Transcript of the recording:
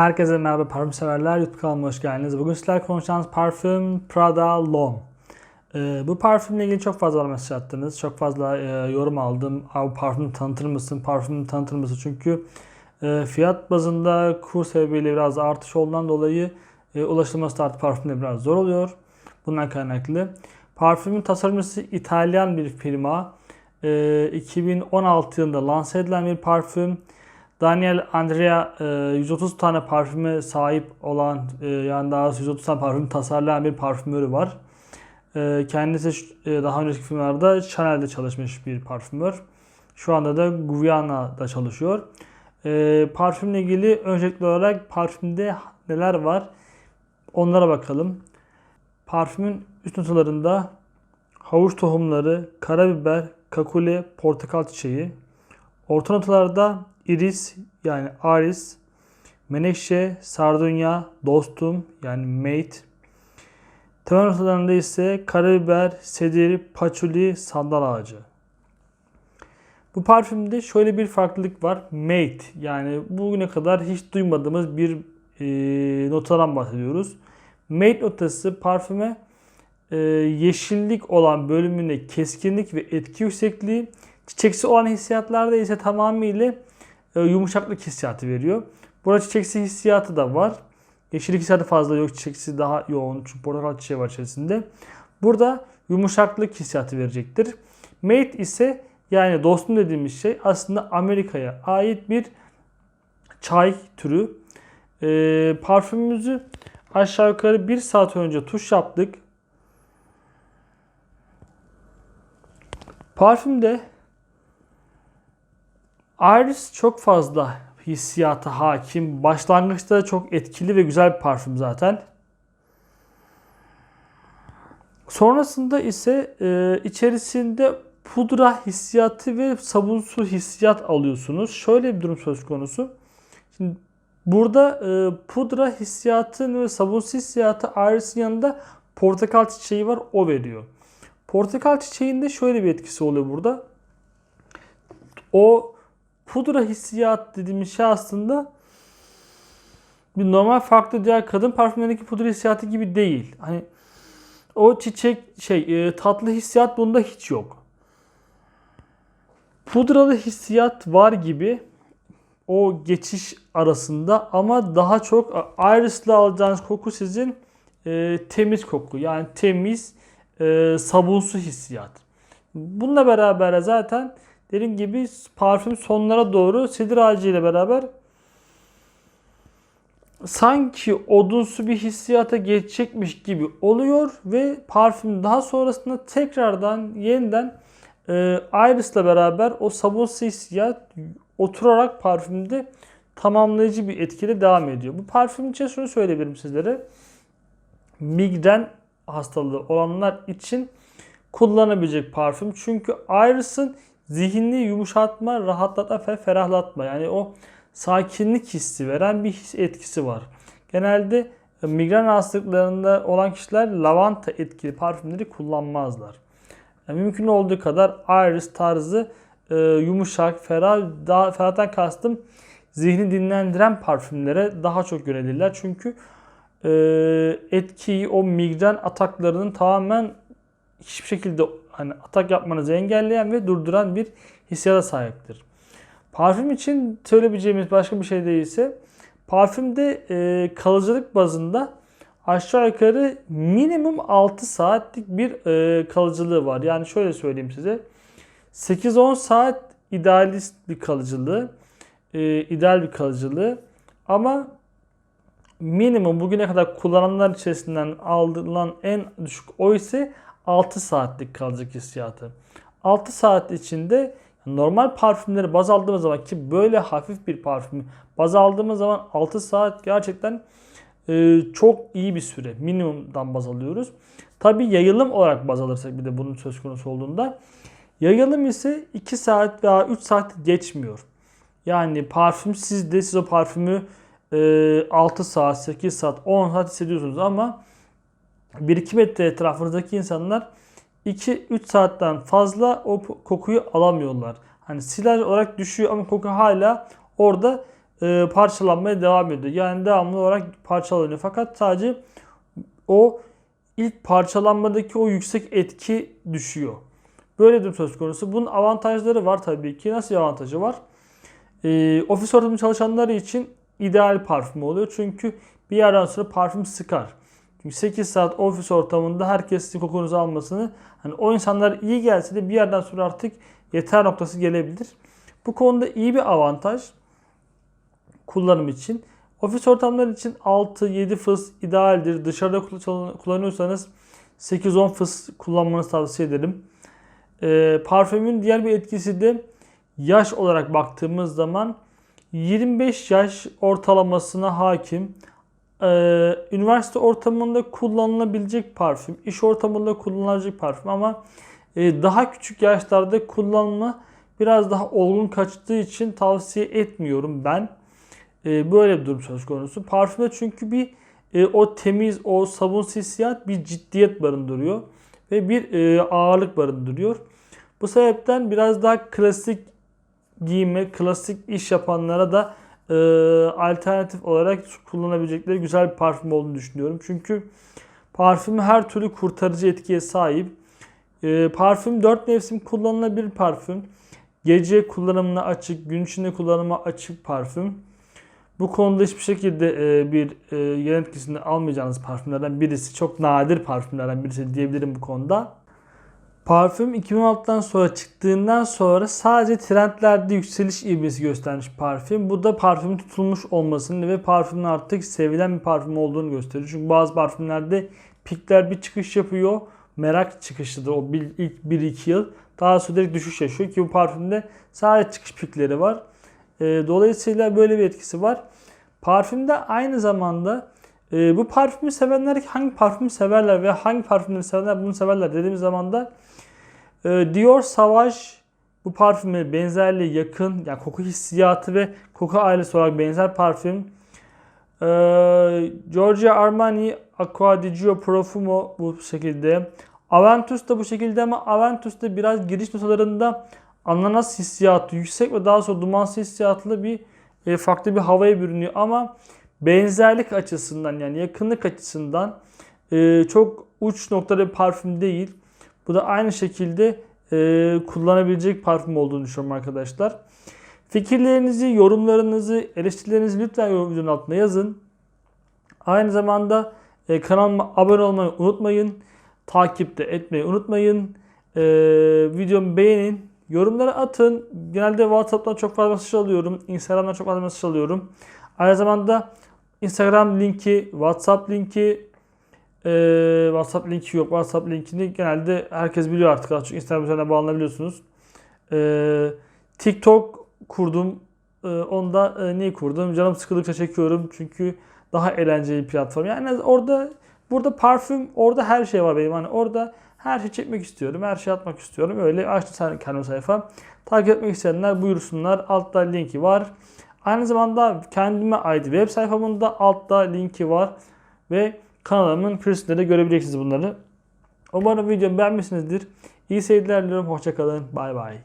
Herkese merhaba parfüm severler. YouTube kanalıma hoş geldiniz. Bugün sizlerle konuşacağımız parfüm Prada L'Homme. Ee, bu parfümle ilgili çok fazla mesaj attınız. Çok fazla e, yorum aldım. Abi parfümü tanıtır mısın? Parfümü tanıtır mısın? Çünkü e, fiyat bazında kur sebebiyle biraz artış olduğundan dolayı e, ulaşılması da artık parfümde biraz zor oluyor. Bundan kaynaklı. Parfümün tasarımcısı İtalyan bir firma. E, 2016 yılında lanse edilen bir parfüm. Daniel Andrea e, 130 tane parfüme sahip olan e, yani daha doğrusu 130 tane parfüm tasarlayan bir parfümörü var. E, Kendisi e, daha önceki firmalarda Chanel'de çalışmış bir parfümör. Şu anda da Guyana'da çalışıyor. E, Parfümle ilgili öncelikli olarak parfümde neler var onlara bakalım. Parfümün üst notalarında havuç tohumları, karabiber, kakule, portakal çiçeği. Orta notalarda iris yani aris, menekşe, sardunya, dostum yani mate. Temel notalarında ise karabiber, sedir, paçuli, sandal ağacı. Bu parfümde şöyle bir farklılık var. Mate yani bugüne kadar hiç duymadığımız bir e, notadan bahsediyoruz. Mate notası parfüme e, yeşillik olan bölümünde keskinlik ve etki yüksekliği, çiçeksi olan hissiyatlarda ise tamamıyla yumuşaklık hissiyatı veriyor. Burada çiçeksi hissiyatı da var. Yeşillik hissiyatı fazla yok. Çiçeksi daha yoğun. Çünkü portakal çiçeği var içerisinde. Burada yumuşaklık hissiyatı verecektir. Mate ise yani dostum dediğimiz şey aslında Amerika'ya ait bir çay türü. E, parfümümüzü aşağı yukarı bir saat önce tuş yaptık. Parfümde Iris çok fazla hissiyata hakim. Başlangıçta çok etkili ve güzel bir parfüm zaten. Sonrasında ise e, içerisinde pudra hissiyatı ve sabunsu hissiyat alıyorsunuz. Şöyle bir durum söz konusu. Şimdi burada e, pudra hissiyatı ve sabunsu hissiyatı Iris'in yanında portakal çiçeği var o veriyor. Portakal çiçeğinde şöyle bir etkisi oluyor burada. O pudra hissiyat dediğimiz şey aslında bir normal farklı diğer kadın parfümlerindeki pudra hissiyatı gibi değil. Hani o çiçek şey e, tatlı hissiyat bunda hiç yok. Pudralı hissiyat var gibi o geçiş arasında ama daha çok Iris'le alacağınız koku sizin e, temiz koku. Yani temiz e, sabunsu hissiyat. Bununla beraber zaten dediğim gibi parfüm sonlara doğru sedir ağacı ile beraber sanki odunsu bir hissiyata geçecekmiş gibi oluyor ve parfüm daha sonrasında tekrardan yeniden e, Iris'le beraber o sabunsu hissiyat oturarak parfümde tamamlayıcı bir etkide devam ediyor. Bu parfüm için şunu söyleyebilirim sizlere. Migren hastalığı olanlar için kullanabilecek parfüm. Çünkü Iris'ın zihinli yumuşatma, rahatlatma ve ferahlatma yani o sakinlik hissi veren bir his etkisi var. Genelde migren hastalıklarında olan kişiler lavanta etkili parfümleri kullanmazlar. Yani mümkün olduğu kadar Iris tarzı e, yumuşak, ferah, daha ferahtan kastım zihni dinlendiren parfümlere daha çok yönelirler. Çünkü e, etkiyi o migren ataklarının tamamen hiçbir şekilde hani atak yapmanızı engelleyen ve durduran bir hissiyata sahiptir. Parfüm için söyleyebileceğimiz başka bir şey değilse parfümde e, kalıcılık bazında aşağı yukarı minimum 6 saatlik bir e, kalıcılığı var. Yani şöyle söyleyeyim size. 8-10 saat idealist bir kalıcılığı, e, ideal bir kalıcılığı ama minimum bugüne kadar kullananlar içerisinden alınan en düşük o ise 6 saatlik kalıcılık hissiyatı. 6 saat içinde normal parfümleri baz aldığımız zaman ki böyle hafif bir parfümü baz aldığımız zaman 6 saat gerçekten e, çok iyi bir süre. Minimumdan baz alıyoruz. Tabi yayılım olarak baz alırsak bir de bunun söz konusu olduğunda yayılım ise 2 saat veya 3 saat geçmiyor. Yani parfüm sizde siz o parfümü e, 6 saat, 8 saat, 10 saat hissediyorsunuz ama 1-2 metre etrafınızdaki insanlar 2-3 saatten fazla o kokuyu alamıyorlar. Hani silaj olarak düşüyor ama koku hala orada e, parçalanmaya devam ediyor. Yani devamlı olarak parçalanıyor. Fakat sadece o ilk parçalanmadaki o yüksek etki düşüyor. Böyle bir söz konusu. Bunun avantajları var tabii ki. Nasıl bir avantajı var? Ee, ofis ortamı çalışanları için ideal parfüm oluyor. Çünkü bir yerden sonra parfüm sıkar. Çünkü 8 saat ofis ortamında herkes sizin kokunuzu almasını hani o insanlar iyi gelse de bir yerden sonra artık yeter noktası gelebilir. Bu konuda iyi bir avantaj kullanım için. Ofis ortamları için 6-7 fıs idealdir. Dışarıda kullanıyorsanız 8-10 fıs kullanmanızı tavsiye ederim. Ee, parfümün diğer bir etkisi de yaş olarak baktığımız zaman 25 yaş ortalamasına hakim. Ee, üniversite ortamında kullanılabilecek parfüm, iş ortamında kullanılabilecek parfüm ama e, daha küçük yaşlarda kullanma biraz daha olgun kaçtığı için tavsiye etmiyorum ben. E, böyle bir durum söz konusu. Parfümde çünkü bir e, o temiz, o sabun hissiyat bir ciddiyet barındırıyor ve bir e, ağırlık barındırıyor. Bu sebepten biraz daha klasik giyime, klasik iş yapanlara da e, alternatif olarak kullanabilecekleri güzel bir parfüm olduğunu düşünüyorum. Çünkü parfüm her türlü kurtarıcı etkiye sahip. E, parfüm 4 mevsim kullanılabilir parfüm. Gece kullanımına açık, gün içinde kullanıma açık parfüm. Bu konuda hiçbir şekilde e, bir e, yan etkisini almayacağınız parfümlerden birisi. Çok nadir parfümlerden birisi diyebilirim bu konuda. Parfüm 2016'dan sonra çıktığından sonra sadece trendlerde yükseliş ivmesi göstermiş parfüm. Bu da parfümün tutulmuş olmasını ve parfümün artık sevilen bir parfüm olduğunu gösteriyor. Çünkü bazı parfümlerde pikler bir çıkış yapıyor. Merak çıkışıdır o ilk 1-2 yıl. Daha sonra direkt düşüş yaşıyor ki bu parfümde sadece çıkış pikleri var. E, dolayısıyla böyle bir etkisi var. Parfümde aynı zamanda e, bu parfümü sevenler hangi parfümü severler ve hangi parfümleri severler bunu severler dediğimiz zaman da e, Dior Sauvage bu parfüme benzerliği yakın. Yani koku hissiyatı ve koku ailesi olarak benzer parfüm. E, Giorgio Armani Acqua di Gio Profumo bu şekilde. Aventus da bu şekilde ama Aventus da biraz giriş notalarında ananas hissiyatı yüksek ve daha sonra dumansız hissiyatlı bir e, farklı bir havaya bürünüyor ama benzerlik açısından yani yakınlık açısından e, çok uç noktada bir parfüm değil. Bu da aynı şekilde e, kullanabilecek parfüm olduğunu düşünüyorum arkadaşlar. Fikirlerinizi, yorumlarınızı, eleştirilerinizi lütfen videonun altına yazın. Aynı zamanda e, kanalıma abone olmayı unutmayın. Takipte etmeyi unutmayın. E, videomu beğenin. Yorumları atın. Genelde WhatsApp'tan çok fazla mesaj alıyorum. Instagram'dan çok fazla mesaj alıyorum. Aynı zamanda Instagram linki, WhatsApp linki, e, WhatsApp linki yok. WhatsApp linkini genelde herkes biliyor artık. Çünkü Instagram üzerinden bağlanabiliyorsunuz. E, TikTok kurdum. E, onda e, neyi kurdum? Canım sıkıldıkça çekiyorum. Çünkü daha eğlenceli bir platform. Yani orada burada parfüm, orada her şey var benim. Hani orada her şey çekmek istiyorum. Her şey atmak istiyorum. Öyle açtım kendi sayfa. Takip etmek isteyenler buyursunlar. Altta linki var. Aynı zamanda kendime ait web sayfamın da altta linki var. Ve kanalımın kürsüsünde de görebileceksiniz bunları. Umarım videomu beğenmişsinizdir. İyi seyirler diliyorum. Hoşçakalın. Bay bay.